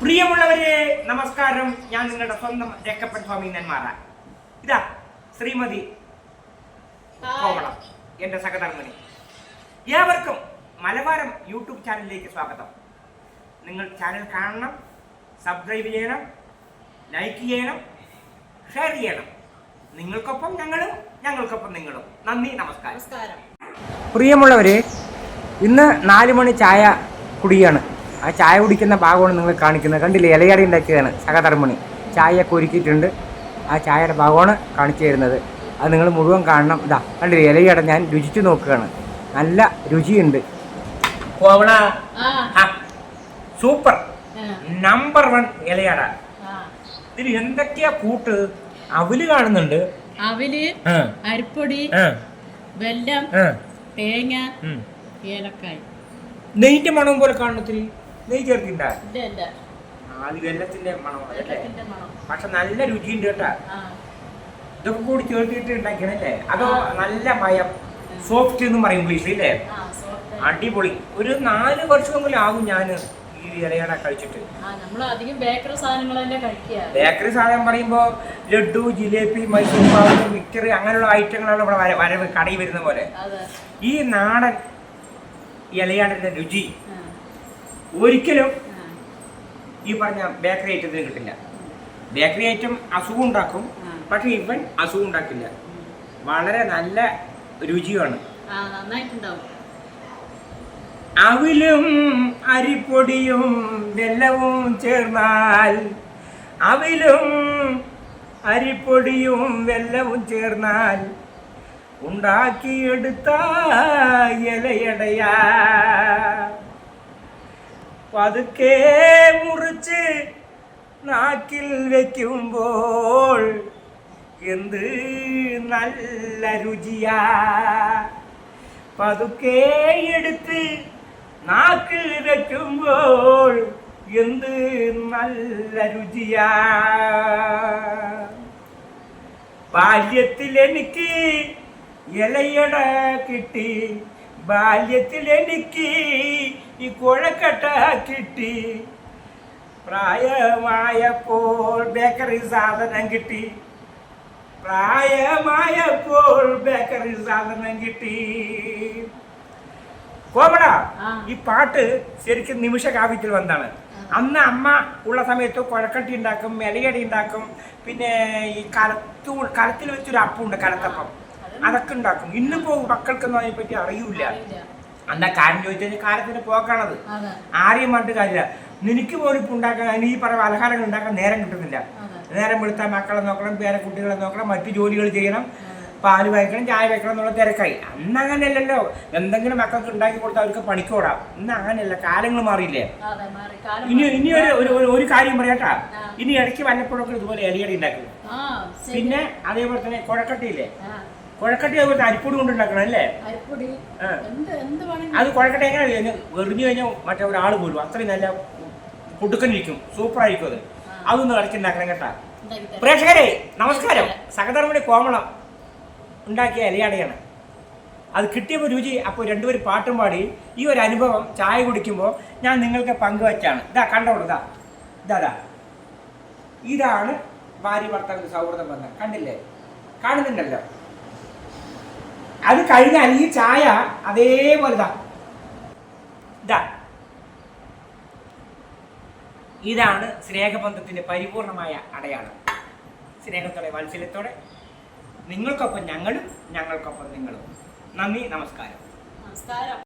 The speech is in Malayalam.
പ്രിയമുള്ളവരെ നമസ്കാരം. ഞാൻ നിങ്ങളുടെ സ്വന്തം രക്കപ്പൻ സ്വാമി നെന്മാറ. ഇതാ ശ്രീമതി കോവളം എന്റെ സഹധർമ്മിണി. ഏവർക്കും മലബാരം യൂട്യൂബ് ചാനലിലേക്ക് സ്വാഗതം. നിങ്ങൾ ചാനൽ കാണണം സബ്സ്ക്രൈബ് ചെയ്യണം ലൈക്ക് ചെയ്യണം ഷെയർ ചെയ്യണം. നിങ്ങൾക്കൊപ്പം ഞങ്ങളും ഞങ്ങൾക്കൊപ്പം നിങ്ങളും. നന്ദി നമസ്കാരം. നമസ്കാരം. പ്രിയമുള്ളവരെ ഇന്ന് നാല് മണി ചായ കുടിയാണ്. ആ ചായ കുടിക്കുന്ന ഭാഗമാണ് നിങ്ങൾ കാണിക്കുന്നത്. കണ്ടില്ലേ ഇലയട ഉണ്ടാക്കിയതാണ് സഹധർമ്മിണി. ചായയൊക്കെ ഒരുക്കിയിട്ടുണ്ട്. ആ ചായയുടെ ഭാഗമാണ് കാണിച്ചു തരുന്നത്. അത് നിങ്ങൾ മുഴുവൻ കാണണം. ഇതാ കണ്ടില്ലേ ഇലയട ഞാൻ രുചിച്ചു നോക്കുകയാണ്. നല്ല രുചിയുണ്ട്. കോവള സൂപ്പർ. നമ്പർ വൺ ഇലയട. ഇതിൽ എന്തൊക്കെയാ കൂട്ട്? അവൽ കാണുന്നുണ്ട്. അവൽ അരിപ്പൊടി വെല്ലം തേങ്ങ ഏലക്കായ. നെയ്ന്റെ മണം പോലെ കാണത്തില്ല ഇല്ല ഇല്ല ആദ്യ വെല്ലത്തിന്റെ മണമാണ് അല്ലേ? പക്ഷെ നല്ല രുചിയുണ്ട് കേട്ടാ. ഇതൊക്കെ കൂടി ചേർത്തിട്ട് ഉണ്ടാക്കണല്ലേ അതോ നല്ല മയം സോഫ്റ്റ് എന്ന് പറയും ഇംഗ്ലീഷിൽ അല്ലേ? അടിപൊളി. ഒരു നാല് വർഷമെങ്കിലും ആകും ഞാൻ ഈ ഇലയട കഴിച്ചിട്ട്. ബേക്കറി സാധനം പറയുമ്പോ ലഡു ജിലേബി മൈസൂർ പാവ് മിക്സറി അങ്ങനെയുള്ള ഐറ്റങ്ങളാണ് ഇവിടെ വര വരവ് കടയിൽ വരുന്ന പോലെ. ഈ നാടൻ ഇലയാടന്റെ രുചി ഒരിക്കലും ഈ പറഞ്ഞ ബേക്കറി ഐറ്റത്തിന് കിട്ടില്ല. ബേക്കറി ഐറ്റം അസുഖം ഉണ്ടാക്കും പക്ഷെ ഇവൻ അസുഖം ഉണ്ടാക്കില്ല. വളരെ നല്ല രുചിയാണ്. അവിലും അരിപ്പൊടിയും വെല്ലവും ചേർന്നാൽ അവിലും അരിപ്പൊടിയും വെല്ലവും ചേർന്നാൽ ഉണ്ടാക്കിയെടുത്ത ഇലയടയാ. പതുക്കെ മുറിച്ച് നാക്കിൽ വയ്ക്കുമ്പോൾ എന്ത് നല്ല രുചിയാ. പതുക്കെ എടുത്ത് നാക്കിൽ വയ്ക്കുമ്പോൾ എന്ത് നല്ല രുചിയാ. ബാല്യത്തിൽ എനിക്ക് ഇലയട കിട്ടി. ബാല്യത്തിൽ എനിക്ക് ഈ കുഴക്കട്ട കിട്ടി. പ്രായമായപ്പോൾ ബേക്കറി സാധനം കിട്ടി. പ്രായമായപ്പോൾ ബേക്കറി സാധനം കിട്ടി. കോമട ഈ പാട്ട് ശരിക്കും നിമിഷ കാവ്യത്തിൽ വന്നാണ് അന്ന് അമ്മ ഉള്ള സമയത്ത് കുഴക്കട്ടി ഉണ്ടാക്കും മെലയടി ഉണ്ടാക്കും പിന്നെ ഈ കലത്തു കലത്തിൽ വെച്ചൊരു അപ്പുണ്ട് കലത്തപ്പം. അതൊക്കെ ഉണ്ടാക്കും. ഇന്നിപ്പോ മക്കൾക്കൊന്നും അതിനെപ്പറ്റി അറിയൂല അറിയില്ല. എന്താ കാര്യം ചോദിച്ചാൽ കാലത്തിന്റെ പോക്കാണത്. ആരെയും പറഞ്ഞിട്ട് കാര്യമില്ല. നിനക്ക് പോലും ഇപ്പൊ ഉണ്ടാക്കാൻ അതിന് ഈ പറയുന്ന അലഹാരങ്ങൾ ഉണ്ടാക്കാൻ നേരം കിട്ടുന്നില്ല. നേരം വെളുത്താൽ മക്കളെ നോക്കണം പേരെ കുട്ടികളെ നോക്കണം മറ്റു ജോലികൾ ചെയ്യണം പാൽ വായിക്കണം ചായ വയ്ക്കണം എന്നുള്ള തിരക്കായി. അന്ന് അങ്ങനെയല്ലല്ലോ. എന്തെങ്കിലും മക്കൾക്ക് ഉണ്ടാക്കി കൊടുത്താൽ അവർക്ക് പണിക്കോടാം. ഇന്ന് അങ്ങനെയല്ല. കാലങ്ങൾ മാറിയില്ലേ? ഇനി ഇനി ഒരു ഒരു- കാര്യം പറയാട്ടാ. ഇനി ഇടയ്ക്ക് വല്ലപ്പോഴൊക്കെ ഇതുപോലെ എലിയടി ഉണ്ടാക്കും. പിന്നെ അതേപോലെ തന്നെ കുഴക്കട്ടയില്ലേ? കുഴക്കട്ടി അതുപോലെ അരിപ്പൊടി കൊണ്ട് ഉണ്ടാക്കണം അല്ലേ അത് കുഴക്കട്ടി എങ്ങനെ എറിഞ്ഞു കഴിഞ്ഞാൽ മറ്റേ ഒരാൾ പോലും അത്രയും നല്ല പുടുക്കനിരിക്കും. സൂപ്പറായിരിക്കും അത്. അതൊന്ന് കളിച്ചുണ്ടാക്കണം കേട്ടാ. പ്രേക്ഷകരെ നമസ്കാരം. സഹധർമ്മിണി കോമളം ഉണ്ടാക്കിയ ഇലയാടയാണ് അത് കിട്ടിയപ്പോൾ രുചി അപ്പോൾ രണ്ടുപേരും പാട്ടും പാടി ഈ ഒരു അനുഭവം ചായ കുടിക്കുമ്പോൾ ഞാൻ നിങ്ങൾക്ക് പങ്കുവച്ചാണ് ഇതാ കണ്ടോളൂ ഇതാ. ഇതാ ഇതാ. ഇതാണ് ഭാര്യ ഭർത്താവിന്റെ സൗഹൃദം ബന്ധം കണ്ടില്ലേ? കാണുന്നുണ്ടല്ലോ. അത് കഴിഞ്ഞാൽ ഈ ചായ അതേപോലെ ഇതാ. ഇതാ. ഇതാണ് സ്നേഹബന്ധത്തിന്റെ പരിപൂർണമായ അടയാളം. സ്നേഹത്തോടെ വാത്സല്യത്തോടെ. നിങ്ങൾക്കൊപ്പം ഞങ്ങളും ഞങ്ങൾക്കൊപ്പം നിങ്ങളും. നന്ദി നമസ്കാരം. നമസ്കാരം.